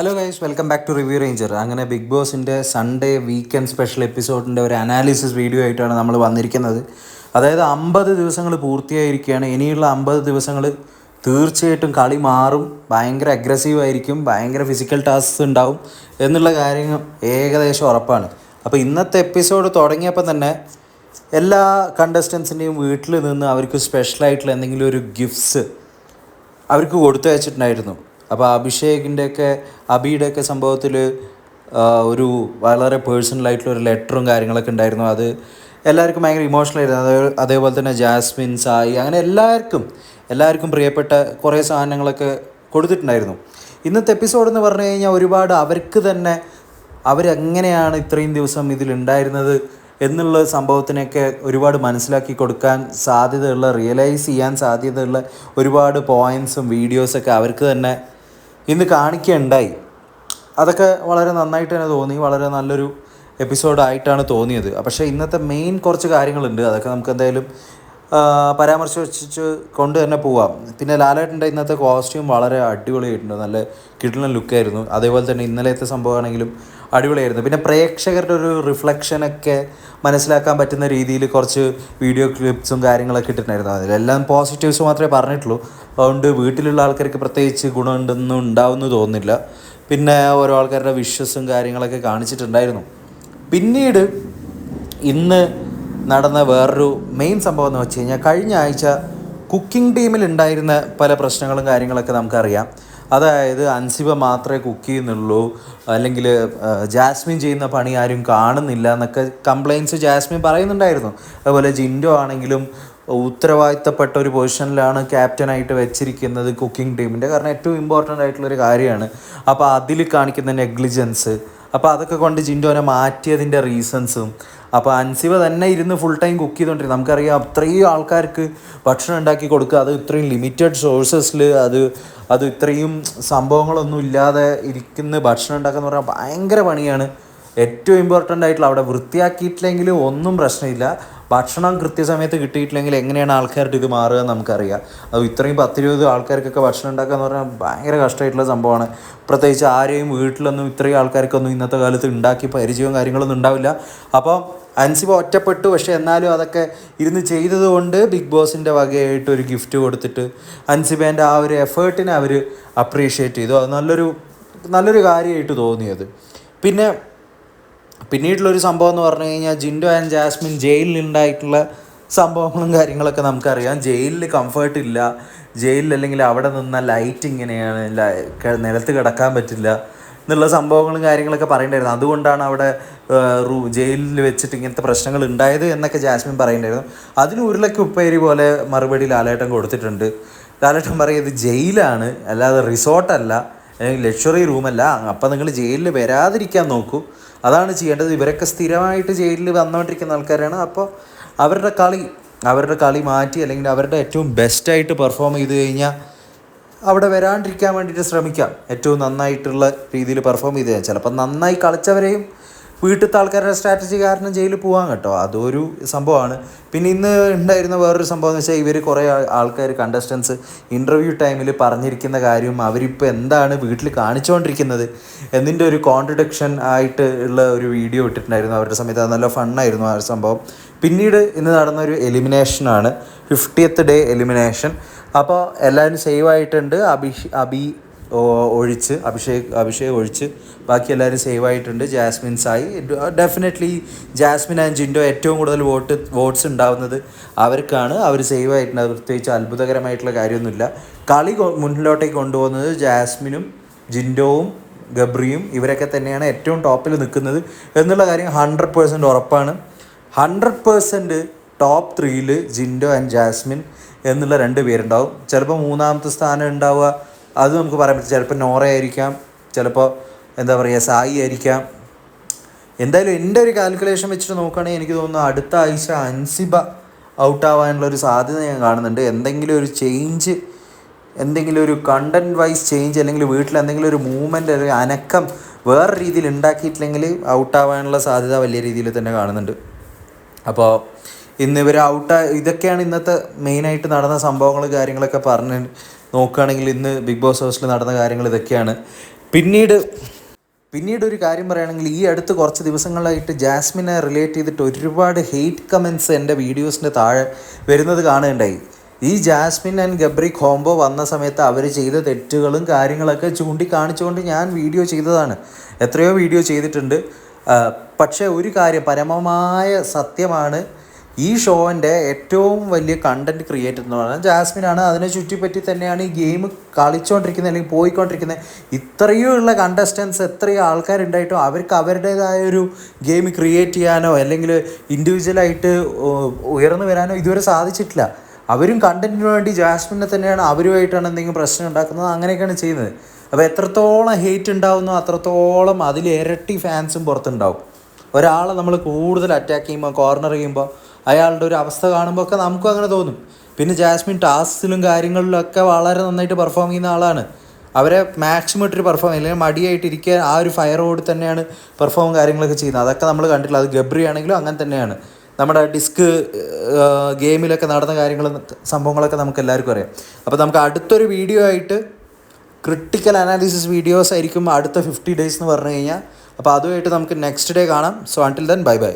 Hello guys welcome back to review ranger അങ്ങനെ big ബോസിന്റെ Sunday weekend special എപ്പിസോഡിന്റെ ഒരു അനാലിസിസ് വീഡിയോ ആയിട്ടാണ് നമ്മൾ വന്നിരിക്കുന്നത്. അതായത് അമ്പത് ദിവസങ്ങൾ പൂർത്തിയായിരിക്കുകയാണ്. ഇനിയുള്ള അമ്പത് ദിവസങ്ങൾ തീർച്ചയായിട്ടും കളി മാറും. ഭയങ്കര അഗ്രസീവ് ആയിരിക്കും. ഭയങ്കര ഫിസിക്കൽ ടാസ്ക് ഉണ്ടാവും എന്നുള്ള കാര്യങ്ങൾ ഏകദേശം ഉറപ്പാണ്. അപ്പോൾ ഇന്നത്തെ എപ്പിസോഡ് തുടങ്ങിയപ്പോൾ തന്നെ എല്ലാ കണ്ടസ്റ്റൻസിന്റെയും വീട്ടിൽ നിന്ന് അവർക്ക് സ്പെഷ്യലായിട്ടുള്ള എന്തെങ്കിലും ഒരു ഗിഫ്റ്റ്സ് അവർക്ക് കൊടുത്തു വെച്ചിട്ടുണ്ടായിരുന്നു. അപ്പോൾ അഭിഷേകിന്റെയൊക്കെ അബിയുടെയൊക്കെ സംഭവത്തിൽ ഒരു വളരെ പേഴ്സണലായിട്ടുള്ള ഒരു ലെറ്ററും കാര്യങ്ങളൊക്കെ ഉണ്ടായിരുന്നു. അത് എല്ലാവർക്കും ഭയങ്കര ഇമോഷണൽ ആയിരുന്നു. അതേ അതേപോലെ തന്നെ ജാസ്മിൻ സായി അങ്ങനെ എല്ലാവർക്കും എല്ലാവർക്കും പ്രിയപ്പെട്ട കുറേ സാധനങ്ങളൊക്കെ കൊടുത്തിട്ടുണ്ടായിരുന്നു. ഇന്നത്തെ എപ്പിസോഡ് എന്ന് പറഞ്ഞു കഴിഞ്ഞാൽ ഒരുപാട് അവർക്ക് തന്നെ അവരെങ്ങനെയാണ് ഇത്രയും ദിവസം ഇതിലുണ്ടായിരുന്നത് എന്നുള്ള സംഭവത്തിനൊക്കെ ഒരുപാട് മനസ്സിലാക്കി കൊടുക്കാൻ സാധ്യതയുള്ള റിയലൈസ് ചെയ്യാൻ സാധ്യതയുള്ള ഒരുപാട് പോയിൻസും വീഡിയോസൊക്കെ അവർക്ക് തന്നെ ഇന്ന് കാണിക്കുകയുണ്ടായി അതൊക്കെ വളരെ നന്നായിട്ട് തന്നെ തോന്നി വളരെ നല്ലൊരു എപ്പിസോഡായിട്ടാണ് തോന്നിയത്. പക്ഷേ ഇന്നത്തെ മെയിൻ കുറച്ച് കാര്യങ്ങളുണ്ട്. അതൊക്കെ നമുക്ക് എന്തായാലും പരാമർശിച്ച് കൊണ്ട് തന്നെ പോവാം. പിന്നെ ലാലേട്ടന്റെ ഇന്നത്തെ കോസ്റ്റ്യൂം വളരെ അടിപൊളിയായിട്ടുണ്ട്. നല്ല കിട്ടുന്ന ലുക്കായിരുന്നു അതേപോലെ തന്നെ ഇന്നലത്തെ സംഭവമാണെങ്കിലും അടിപൊളിയായിരുന്നു. പിന്നെ പ്രേക്ഷകരുടെ ഒരു റിഫ്ലക്ഷനൊക്കെ മനസ്സിലാക്കാൻ പറ്റുന്ന രീതിയിൽ കുറച്ച് വീഡിയോ ക്ലിപ്സും കാര്യങ്ങളൊക്കെ ഇട്ടിട്ടുണ്ടായിരുന്നു അതിലെല്ലാം പോസിറ്റീവ്സ് മാത്രമേ പറഞ്ഞിട്ടുള്ളൂ. അതുകൊണ്ട് വീട്ടിലുള്ള ആൾക്കാർക്ക് പ്രത്യേകിച്ച് ഗുണമുണ്ടെന്നും ഉണ്ടാവുമെന്ന് തോന്നുന്നില്ല. പിന്നെ ഓരോ ആൾക്കാരുടെ വിഷസും കാര്യങ്ങളൊക്കെ കാണിച്ചിട്ടുണ്ടായിരുന്നു. പിന്നീട് ഇന്ന് നടന്ന വേറൊരു മെയിൻ സംഭവം എന്ന് വെച്ച് കഴിഞ്ഞാൽ കഴിഞ്ഞ ആഴ്ച കുക്കിംഗ് ടീമിൽ ഉണ്ടായിരുന്ന പല പ്രശ്നങ്ങളും കാര്യങ്ങളൊക്കെ നമുക്കറിയാം. അതായത് അൻസിബ മാത്രമേ കുക്ക് ചെയ്യുന്നുള്ളൂ. അല്ലെങ്കിൽ ജാസ്മിൻ ചെയ്യുന്ന പണി ആരും കാണുന്നില്ല എന്നൊക്കെ കംപ്ലയിൻസ് ജാസ്മിൻ പറയുന്നുണ്ടായിരുന്നു. അതുപോലെ ജിൻഡോ ആണെങ്കിലും ഉത്തരവാദിത്തപ്പെട്ട ഒരു പൊസിഷനിലാണ് ക്യാപ്റ്റനായിട്ട് വെച്ചിരിക്കുന്നത് കുക്കിംഗ് ടീമിന്റെ കാരണം ഏറ്റവും ഇമ്പോർട്ടന്റ് ആയിട്ടുള്ളൊരു കാര്യമാണ്. അപ്പോൾ അതിൽ കാണിക്കുന്ന നെഗ്ലിജൻസ് അപ്പോൾ അതൊക്കെ കൊണ്ട് ജിൻഡോനെ മാറ്റിയതിന്റെ റീസൺസും അപ്പോൾ അൻസിവ തന്നെ ഇരുന്ന് ഫുൾ ടൈം കുക്ക് ചെയ്തുകൊണ്ടിരുന്നു നമുക്കറിയാം അത്രയും ആൾക്കാർക്ക് ഭക്ഷണം ഉണ്ടാക്കി കൊടുക്കുക. അത് ഇത്രയും ലിമിറ്റഡ് സോഴ്സസിൽ അത് അത് ഇത്രയും സംഭവങ്ങളൊന്നും ഇല്ലാതെ ഇരിക്കുന്ന ഭക്ഷണം ഉണ്ടാക്കുക എന്ന് പറഞ്ഞാൽ ഭയങ്കര പണിയാണ്. ഏറ്റവും ഇമ്പോർട്ടന്റ് ആയിട്ടുള്ള അവിടെ വൃത്തിയാക്കിയിട്ടില്ലെങ്കിൽ ഒന്നും പ്രശ്നമില്ല. ഭക്ഷണം കൃത്യസമയത്ത് കിട്ടിയിട്ടില്ലെങ്കിൽ എങ്ങനെയാണ് ആൾക്കാരുടെ ഇത് മാറുക എന്ന് നമുക്കറിയാം. അത് ഇത്രയും പത്തിരുപത് ആൾക്കാർക്കൊക്കെ ഭക്ഷണം ഉണ്ടാക്കുക എന്ന് പറഞ്ഞാൽ ഭയങ്കര കഷ്ടമായിട്ടുള്ള സംഭവമാണ്. പ്രത്യേകിച്ച് ആരെയും വീട്ടിലൊന്നും ഇത്രയും ആൾക്കാർക്കൊന്നും ഇന്നത്തെ കാലത്ത് ഉണ്ടാക്കി പരിചയവും കാര്യങ്ങളൊന്നും ഉണ്ടാവില്ല. അപ്പോൾ അൻസിബ ഒറ്റപ്പെട്ടു. പക്ഷേ എന്നാലും അതൊക്കെ ഇരുന്ന് ചെയ്തതുകൊണ്ട് ബിഗ് ബോസിന്റെ വകയായിട്ട് ഒരു ഗിഫ്റ്റ് കൊടുത്തിട്ട് അൻസിബേന്റെ ആ ഒരു എഫേർട്ടിനെ അവർ അപ്രീഷിയേറ്റ് ചെയ്തു. അത് നല്ലൊരു നല്ലൊരു കാര്യമായിട്ട് തോന്നിയത്. പിന്നെ പിന്നീടുള്ളൊരു സംഭവം എന്ന് പറഞ്ഞു കഴിഞ്ഞാൽ ജിൻഡോ ആൻഡ് ജാസ്മിൻ ജയിലിൽ ഉണ്ടായിട്ടുള്ള സംഭവങ്ങളും കാര്യങ്ങളൊക്കെ നമുക്കറിയാം. ജയിലിൽ കംഫർട്ട് ഇല്ല. ജയിലിൽ അല്ലെങ്കിൽ അവിടെ നിന്ന ലൈറ്റ് ഇങ്ങനെയാണ് നിലത്ത് കിടക്കാൻ പറ്റില്ല എന്നുള്ള സംഭവങ്ങളും കാര്യങ്ങളൊക്കെ പറയണ്ടായിരുന്നു അതുകൊണ്ടാണ് അവിടെ റൂ ജയിലിൽ വെച്ചിട്ട് ഇങ്ങനത്തെ പ്രശ്നങ്ങൾ ഉണ്ടായത് എന്നൊക്കെ ജാസ്മിൻ പറയണ്ടായിരുന്നു അതിന് ഉരുളയ്ക്ക് ഉപ്പേരി പോലെ മറുപടി ലാലേട്ടൻ കൊടുത്തിട്ടുണ്ട്. ലാലേട്ടൻ പറയും ഇത് ജയിലാണ് അല്ലാതെ റിസോർട്ടല്ല. ലക്ഷറി റൂമല്ല. അപ്പം നിങ്ങൾ ജയിലിൽ വരാതിരിക്കാൻ നോക്കൂ. അതാണ് ചെയ്യേണ്ടത്. ഇവരൊക്കെ സ്ഥിരമായിട്ട് ജയിലിൽ വന്നുകൊണ്ടിരിക്കുന്ന ആൾക്കാരാണ്. അപ്പോൾ അവരുടെ കളി അവരുടെ കളി മാറ്റി അല്ലെങ്കിൽ അവരുടെ ഏറ്റവും ബെസ്റ്റായിട്ട് പെർഫോം ചെയ്ത് കഴിഞ്ഞാൽ അവിടെ വരാണ്ടിരിക്കാൻ വേണ്ടിയിട്ട് ശ്രമിക്കാം. ഏറ്റവും നന്നായിട്ടുള്ള രീതിയിൽ പെർഫോം ചെയ്ത് ചിലപ്പോൾ നന്നായി കളിച്ചവരെയും വീട്ടിലത്തെ ആൾക്കാരുടെ സ്ട്രാറ്റജി കാരണം ജയിലിൽ പോകാൻ കേട്ടോ. അതൊരു സംഭവമാണ്. പിന്നെ ഇന്ന് ഉണ്ടായിരുന്ന വേറൊരു സംഭവം എന്ന് വെച്ചാൽ ഇവർ കുറേ ആൾക്കാർ കണ്ടസ്റ്റൻസ് ഇന്റർവ്യൂ ടൈമിൽ പറഞ്ഞിരിക്കുന്ന കാര്യം അവരിപ്പോൾ എന്താണ് വീട്ടിൽ കാണിച്ചുകൊണ്ടിരിക്കുന്നത് എന്നിന്റെ ഒരു കോൺട്രഡിക്ഷൻ ആയിട്ട് ഉള്ള ഒരു വീഡിയോ ഇട്ടിട്ടുണ്ടായിരുന്നു അവരുടെ സമയത്ത്. അത് നല്ല ഫണ്ണായിരുന്നു ആ ഒരു സംഭവം. പിന്നീട് ഇന്ന് നടന്ന ഒരു എലിമിനേഷനാണ് ഫിഫ്റ്റിയത്ത് ഡേ എലിമിനേഷൻ അപ്പോൾ എല്ലാവരും സേവ് ആയിട്ടുണ്ട്. അഭിഷ് അബി ഓ- ഒഴിച്ച് അഭിഷേക് അഭിഷേക് ഒഴിച്ച്. ബാക്കി എല്ലാവരും സേവ് ആയിട്ടുണ്ട്. Jasmine Sai. Definitely Jasmine and Jinto ഏറ്റവും കൂടുതൽ വോട്ട് വോട്ട്സ് ഉണ്ടാവുന്നത് അവർക്കാണ്. അവർ സേവ് ആയിട്ടുണ്ട്. പ്രത്യേകിച്ച് അത്ഭുതകരമായിട്ടുള്ള കാര്യമൊന്നുമില്ല. കളി മുന്നിലോട്ടേക്ക് കൊണ്ടുപോകുന്നത് ജാസ്മിനും ജിൻഡോവും ഗബ്രിയും ഇവരൊക്കെ തന്നെയാണ് ഏറ്റവും ടോപ്പിൽ നിൽക്കുന്നത് എന്നുള്ള കാര്യം ഹൺഡ്രഡ് പേഴ്സന്റ് ഉറപ്പാണ്. ഹൺഡ്രഡ് പേഴ്സന്റ് ടോപ്പ് ത്രീയിൽ ജിൻഡോ ആൻഡ് ജാസ്മിൻ എന്നുള്ള രണ്ട് പേരുണ്ടാവും. ചിലപ്പോൾ മൂന്നാമത്തെ സ്ഥാനം ഉണ്ടാവുക അത് നമുക്ക് പറയാൻ പറ്റും ചിലപ്പോൾ നോറ ആയിരിക്കാം ചിലപ്പോൾ എന്താ പറയുക സായി ആയിരിക്കാം. എന്തായാലും എന്റെ ഒരു കാൽക്കുലേഷൻ വെച്ചിട്ട് നോക്കുകയാണെങ്കിൽ എനിക്ക് തോന്നുന്നു അടുത്ത ആഴ്ച അൻസിബ ഔട്ടാവാനുള്ള ഒരു സാധ്യത ഞാൻ കാണുന്നുണ്ട്. എന്തെങ്കിലും ഒരു ചേഞ്ച് എന്തെങ്കിലും ഒരു കണ്ടന്റ് വൈസ് ചേഞ്ച് അല്ലെങ്കിൽ വീട്ടിൽ എന്തെങ്കിലും ഒരു മൂവ്മെന്റ് അല്ലെങ്കിൽ അനക്കം വേറെ രീതിയിൽ ഉണ്ടാക്കിയിട്ടില്ലെങ്കിൽ ഔട്ടാവാനുള്ള സാധ്യത വലിയ രീതിയിൽ തന്നെ കാണുന്നുണ്ട്. അപ്പോൾ ഇന്ന് ഇവർ ഔട്ട് ഇതൊക്കെയാണ് ഇന്നത്തെ മെയിനായിട്ട് നടന്ന സംഭവങ്ങൾ കാര്യങ്ങളൊക്കെ പറഞ്ഞ് നോക്കുകയാണെങ്കിൽ ഇന്ന് ബിഗ് ബോസ് ഹൗസിൽ നടന്ന കാര്യങ്ങൾ ഇതൊക്കെയാണ്. പിന്നീട് പിന്നീട് ഒരു കാര്യം പറയുകയാണെങ്കിൽ ഈ അടുത്ത് കുറച്ച് ദിവസങ്ങളായിട്ട് ജാസ്മിനെ റിലേറ്റ് ചെയ്തിട്ട് ഒരുപാട് ഹെയ്റ്റ് കമൻസ് എന്റെ വീഡിയോസിന്റെ താഴെ വരുന്നത് കാണുകയുണ്ടായി. ഈ ജാസ്മിൻ ആൻഡ് ഗബ്രി കോംബോ വന്ന സമയത്ത് അവർ ചെയ്ത തെറ്റുകളും കാര്യങ്ങളൊക്കെ ചൂണ്ടിക്കാണിച്ചുകൊണ്ട് ഞാൻ വീഡിയോ ചെയ്തതാണ്. എത്രയോ വീഡിയോ ചെയ്തിട്ടുണ്ട്. പക്ഷേ ഒരു കാര്യം പരമമായ സത്യമാണ്. ഈ ഷോന്റെ ഏറ്റവും വലിയ കണ്ടന്റ് ക്രിയേറ്റർ എന്ന് പറഞ്ഞാൽ ജാസ്മിനാണ് അതിനെ ചുറ്റിപ്പറ്റി തന്നെയാണ് ഈ ഗെയിം കളിച്ചുകൊണ്ടിരിക്കുന്നത് അല്ലെങ്കിൽ പോയിക്കൊണ്ടിരിക്കുന്നത്. ഇത്രയും ഉള്ള കണ്ടസ്റ്റൻസ് എത്രയും ആൾക്കാരുണ്ടായിട്ടും അവർക്ക് അവരുടേതായ ഒരു ഗെയിം ക്രിയേറ്റ് ചെയ്യാനോ അല്ലെങ്കിൽ ഇൻഡിവിജ്വലായിട്ട് ഉയർന്നു വരാനോ ഇതുവരെ സാധിച്ചിട്ടില്ല. അവരും കണ്ടന്റിന് വേണ്ടി ജാസ്മിനെ തന്നെയാണ് അവരുമായിട്ടാണ് എന്തെങ്കിലും പ്രശ്നം ഉണ്ടാക്കുന്നത്. അങ്ങനെയൊക്കെയാണ് ചെയ്യുന്നത്. അപ്പോൾ എത്രത്തോളം ഹേറ്റ് ഉണ്ടാവുന്നോ അത്രത്തോളം അതിൽ ഇരട്ടി ഫാൻസും പുറത്തുണ്ടാവും. ഒരാളെ നമ്മൾ കൂടുതൽ അറ്റാക്ക് ചെയ്യുമ്പോൾ കോർണർ ചെയ്യുമ്പോൾ അയാളുടെ ഒരു അവസ്ഥ കാണുമ്പോൾ ഒക്കെ നമുക്കും അങ്ങനെ തോന്നും. പിന്നെ ജാസ്മിൻ ടാസ്കിലും കാര്യങ്ങളിലൊക്കെ വളരെ നന്നായിട്ട് പെർഫോം ചെയ്യുന്ന ആളാണ്. അവരെ മാക്സിമം ഇട്ടൊരു പെർഫോം അല്ലെങ്കിൽ മടിയായിട്ടിരിക്കുക ആ ഒരു ഫയർ ഓടി തന്നെയാണ് പെർഫോം കാര്യങ്ങളൊക്കെ ചെയ്യുന്നത്. അതൊക്കെ നമ്മൾ കണ്ടിട്ടില്ല. അത് ഗബ്രി ആണെങ്കിലും അങ്ങനെ തന്നെയാണ്. നമ്മുടെ ഡിസ്ക് ഗെയിമിലൊക്കെ നടന്ന കാര്യങ്ങൾ സംഭവങ്ങളൊക്കെ നമുക്ക് എല്ലാവർക്കും അറിയാം. അപ്പോൾ നമുക്ക് അടുത്തൊരു വീഡിയോ ആയിട്ട് ക്രിട്ടിക്കൽ അനാലിസിസ് വീഡിയോസ് ആയിരിക്കും അടുത്ത ഫിഫ്റ്റി ഡേയ്സ് എന്ന് പറഞ്ഞു കഴിഞ്ഞാൽ. അപ്പോൾ അതുമായിട്ട് നമുക്ക് നെക്സ്റ്റ് ഡേ കാണാം. So until then bye bye